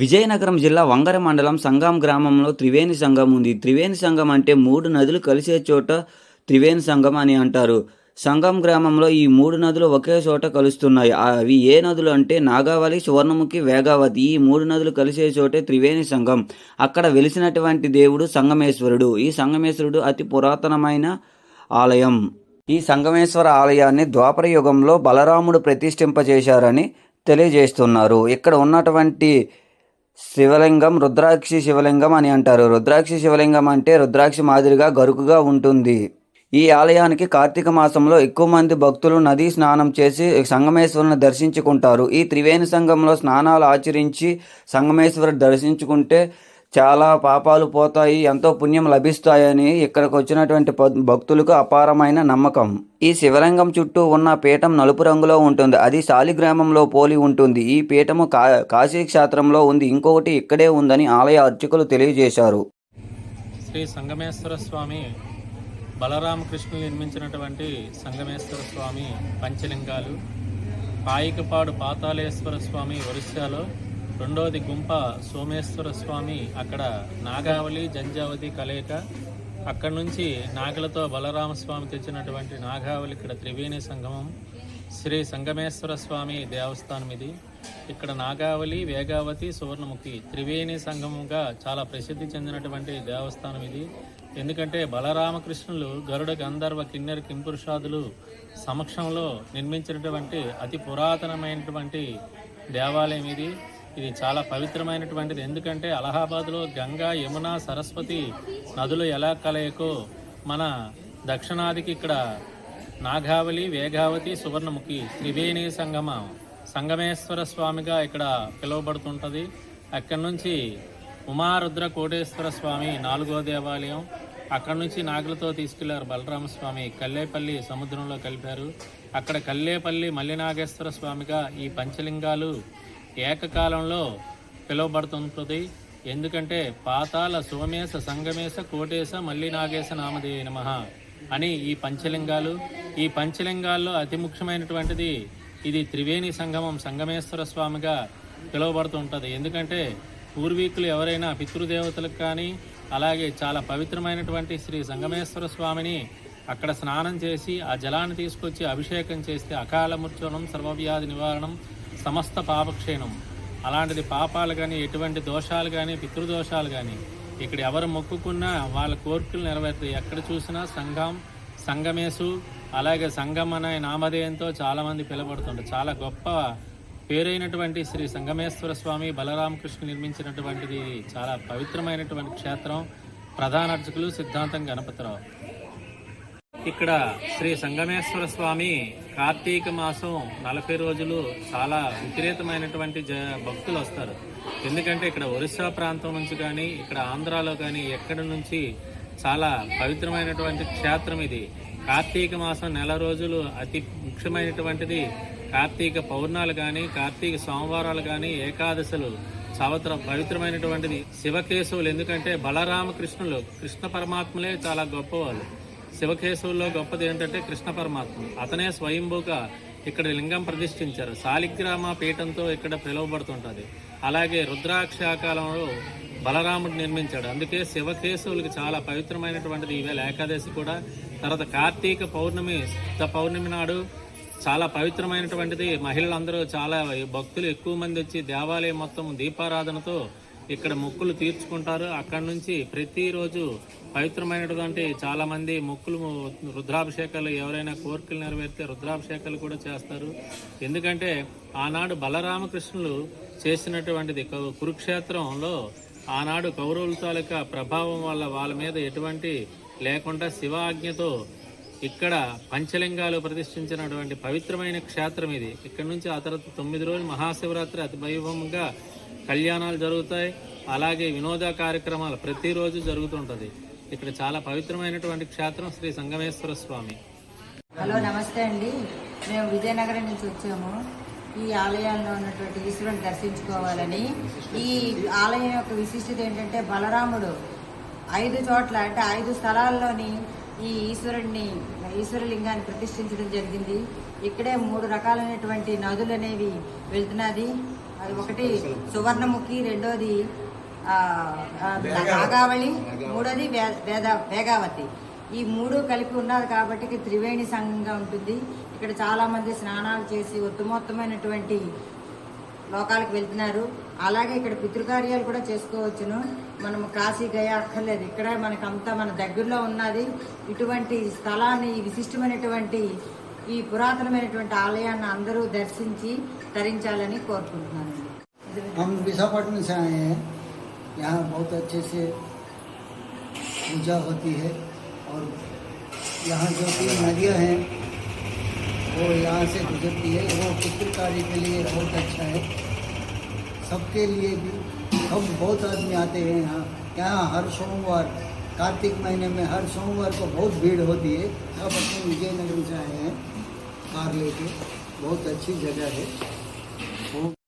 విజయనగరం జిల్లా వంగర మండలం సంగం గ్రామంలో త్రివేణి సంఘం ఉంది. త్రివేణి సంఘం అంటే మూడు నదులు కలిసే చోట త్రివేణి సంఘం అని అంటారు. సంగం గ్రామంలో ఈ మూడు నదులు ఒకే చోట కలుస్తున్నాయి. అవి ఏ నదులు అంటే నాగావళి సువర్ణముఖి వేగావతి. ఈ మూడు నదులు కలిసే చోటే త్రివేణి సంఘం. అక్కడ వెలిసినటువంటి దేవుడు సంగమేశ్వరుడు. ఈ సంగమేశ్వరుడు అతి పురాతనమైన ఆలయం. ఈ సంగమేశ్వర ఆలయాన్ని ద్వాపర యుగంలో బలరాముడు ప్రతిష్ఠింపజేశారని తెలియజేస్తున్నారు. ఇక్కడ ఉన్నటువంటి శివలింగం రుద్రాక్షి శివలింగం అని అంటారు. రుద్రాక్షి శివలింగం అంటే రుద్రాక్షి మాదిరిగా గరుకుగా ఉంటుంది. ఈ ఆలయానికి కార్తీక మాసంలో ఎక్కువ మంది భక్తులు నదీ స్నానం చేసి సంగమేశ్వరుని దర్శించుకుంటారు. ఈ త్రివేణి సంఘంలో స్నానాలు ఆచరించి సంగమేశ్వరుడు దర్శించుకుంటే చాలా పాపాలు పోతాయి ఎంతో పుణ్యం లభిస్తాయని ఇక్కడికి వచ్చినటువంటి భక్తులకు అపారమైన నమ్మకం. ఈ శివలింగం చుట్టూ ఉన్న పీఠం నలుపు రంగులో ఉంటుంది. అది శాలిగ్రామంలో పోలి ఉంటుంది. ఈ పీఠము కా కాశీ క్షేత్రంలో ఉంది. ఇంకొకటి ఇక్కడే ఉందని ఆలయ అర్చకులు తెలియజేశారు. శ్రీ సంగమేశ్వర స్వామి బలరామకృష్ణులు నిర్మించినటువంటి సంగమేశ్వర స్వామి పంచలింగాలు పాయికపాడు పాతాళేశ్వర స్వామి ఒరిస్సాలో రెండవది గుంప సోమేశ్వర స్వామి అక్కడ నాగావళి జంజావతి కలయిక. అక్కడ నుంచి నాగలతో బలరామస్వామి తెచ్చినటువంటి నాగావళి ఇక్కడ త్రివేణి సంగమం. శ్రీ సంగమేశ్వర స్వామి దేవస్థానం ఇది. ఇక్కడ నాగావళి వేగావతి సువర్ణముఖి త్రివేణి సంగమంగా చాలా ప్రసిద్ధి చెందినటువంటి దేవస్థానం ఇది. ఎందుకంటే బలరామకృష్ణులు గరుడ గంధర్వ కిన్నెర కింపురుషాదులు సమక్షంలో నిర్మించినటువంటి అతి పురాతనమైనటువంటి దేవాలయం ఇది. ఇది చాలా పవిత్రమైనటువంటిది. ఎందుకంటే అలహాబాద్లో గంగా యమున సరస్వతి నదులు ఎలా కలయకో మన దక్షిణాదికి ఇక్కడ నాగావళి వేగావతి సువర్ణముఖి త్రివేణి సంగమ సంగమేశ్వర స్వామిగా ఇక్కడ పిలువబడుతుంటుంది. అక్కడి నుంచి ఉమారుద్ర కోటేశ్వర స్వామి నాలుగో దేవాలయం. అక్కడ నుంచి నాగులతో తీసుకెళ్ళారు బలరామస్వామి కల్లేపల్లి సముద్రంలో కలిపారు. అక్కడ కల్లేపల్లి మల్లినాగేశ్వర స్వామిగా ఈ పంచలింగాలు ఏకకాలంలో పిలువబడుతుంటుంది. ఎందుకంటే పాతాల సోమేశ సంగమేశ కోటేశ మల్లినాగేశ నామదే నమ అని ఈ పంచలింగాలు. ఈ పంచలింగాల్లో అతి ముఖ్యమైనటువంటిది ఇది త్రివేణి సంగమం సంగమేశ్వర స్వామిగా పిలువబడుతుంటుంది. ఎందుకంటే పూర్వీకులు ఎవరైనా పితృదేవతలకు కానీ అలాగే చాలా పవిత్రమైనటువంటి శ్రీ సంగమేశ్వర స్వామిని అక్కడ స్నానం చేసి ఆ జలాన్ని తీసుకొచ్చి అభిషేకం చేస్తే అకాల మృత్యునం సర్వవ్యాధి నివారణం సమస్త పాపక్షేణం. అలాంటిది పాపాలు కానీ ఎటువంటి దోషాలు కానీ పితృదోషాలు కానీ ఇక్కడ ఎవరు మొక్కుకున్నా వాళ్ళ కోరికలు నెరవేరుతాయి. ఎక్కడ చూసినా సంఘం సంఘమేసు అలాగే సంగం అనే నామధేయంతో చాలామంది పిలువబడుతుంటారు. చాలా గొప్ప పేరైనటువంటి శ్రీ సంగమేశ్వర స్వామి బలరామకృష్ణ నిర్మించినటువంటిది చాలా పవిత్రమైనటువంటి క్షేత్రం. ప్రధాన అర్చకులు సిద్ధాంతం గణపతిరావు. ఇక్కడ శ్రీ సంగమేశ్వర స్వామి కార్తీక మాసం నలభై రోజులు చాలా విపరీతమైనటువంటి జ భక్తులు వస్తారు. ఎందుకంటే ఇక్కడ ఒరిస్సా ప్రాంతం నుంచి కానీ ఇక్కడ ఆంధ్రాలో కానీ ఎక్కడి నుంచి చాలా పవిత్రమైనటువంటి క్షేత్రం ఇది. కార్తీక మాసం నెల రోజులు అతి ముఖ్యమైనటువంటిది. కార్తీక పౌర్ణాలు కానీ కార్తీక సోమవారాలు కానీ ఏకాదశులు సవత్ర పవిత్రమైనటువంటిది. శివకేశవులు ఎందుకంటే బలరామకృష్ణులు కృష్ణ పరమాత్మలే చాలా గొప్పవాళ్ళు. శివకేశవుల్లో గొప్పది ఏంటంటే కృష్ణ పరమాత్మ. అతనే స్వయంభూగా ఇక్కడ లింగం ప్రతిష్ఠించారు. శాలిగ్రామ పీఠంతో ఇక్కడ పిలువబడుతుంటుంది. అలాగే రుద్రాక్షాకాలంలో బలరాముడు నిర్మించాడు. అందుకే శివకేశవులకి చాలా పవిత్రమైనటువంటిది ఈవేళ ఏకాదశి కూడా. తర్వాత కార్తీక పౌర్ణమి శుద్ధ పౌర్ణమి నాడు చాలా పవిత్రమైనటువంటిది. మహిళలందరూ చాలా భక్తులు ఎక్కువ మంది వచ్చి దేవాలయం మొత్తం దీపారాధనతో ఇక్కడ మొక్కులు తీర్చుకుంటారు. అక్కడ నుంచి ప్రతిరోజు పవిత్రమైనటువంటి చాలామంది మొక్కులు రుద్రాభిషేకాలు ఎవరైనా కోరికలు నెరవేరితే రుద్రాభిషేకాలు కూడా చేస్తారు. ఎందుకంటే ఆనాడు బలరామకృష్ణులు చేసినటువంటిది కురుక్షేత్రంలో ఆనాడు కౌరవుల తాలూకా ప్రభావం వల్ల వాళ్ళ మీద ఎటువంటి లేకుండా శివ ఆజ్ఞతో ఇక్కడ పంచలింగాలు ప్రతిష్ఠించినటువంటి పవిత్రమైన క్షేత్రం ఇది. ఇక్కడ నుంచి ఆ తర్వాత తొమ్మిది రోజులు మహాశివరాత్రి అతి వైభవంగా కళ్యాణాలు జరుగుతాయి అలాగే వినోద కార్యక్రమాలు ప్రతిరోజు జరుగుతుంటుంది. ఇక్కడ చాలా పవిత్రమైనటువంటి క్షేత్రం శ్రీ సంగమేశ్వర స్వామి. హలో నమస్తే అండి. మేము విజయనగరం నుంచి వచ్చాము. ఈ ఆలయాల్లో ఉన్నటువంటి ఈశ్వరుని దర్శించుకోవాలని. ఈ ఆలయం యొక్క విశిష్టత ఏంటంటే బలరాముడు ఐదు చోట్ల అంటే ఐదు స్థలాల్లోని ఈ ఈశ్వరుడిని ఈశ్వరలింగాన్ని ప్రతిష్ఠించడం జరిగింది. ఇక్కడే మూడు రకాలైనటువంటి నదులు అనేవి వెళ్తున్నది. అది ఒకటి సువర్ణముఖి రెండోది నాగావళి మూడోది వేద వేగావతి. ఈ మూడు కలిపి ఉన్నది కాబట్టి ఇక్కడ త్రివేణి సంఘంగా ఉంటుంది. ఇక్కడ చాలా మంది స్నానాలు చేసి ఉత్తమోత్తమైనటువంటి లోకాలకు వెళ్తున్నారు. అలాగే ఇక్కడ పితృకార్యాలు కూడా చేసుకోవచ్చును. మనం కాశీ గయా అక్కర్లేదు. ఇక్కడ మనకు అంతా మన దగ్గరలో ఉన్నది ఇటువంటి స్థలాన్ని విశిష్టమైనటువంటి ఈ పురాతనమైనటువంటి ఆలయాన్ని అందరూ దర్శించి తరించాలని కోరుకుంటున్నానండి हम विशाखापट्टनम से आए हैं यहाँ बहुत अच्छे से पूजा होती है और यहाँ जो तीन नदियाँ हैं वो यहाँ से गुजरती है वो पितृ कार्य के लिए बहुत अच्छा है सबके लिए भी सब बहुत आदमी आते हैं यहाँ यहाँ हर सोमवार कार्तिक महीने में हर सोमवार को बहुत भीड़ होती है सब अपने विजयनगर से आए हैं कार लेके बहुत अच्छी जगह है।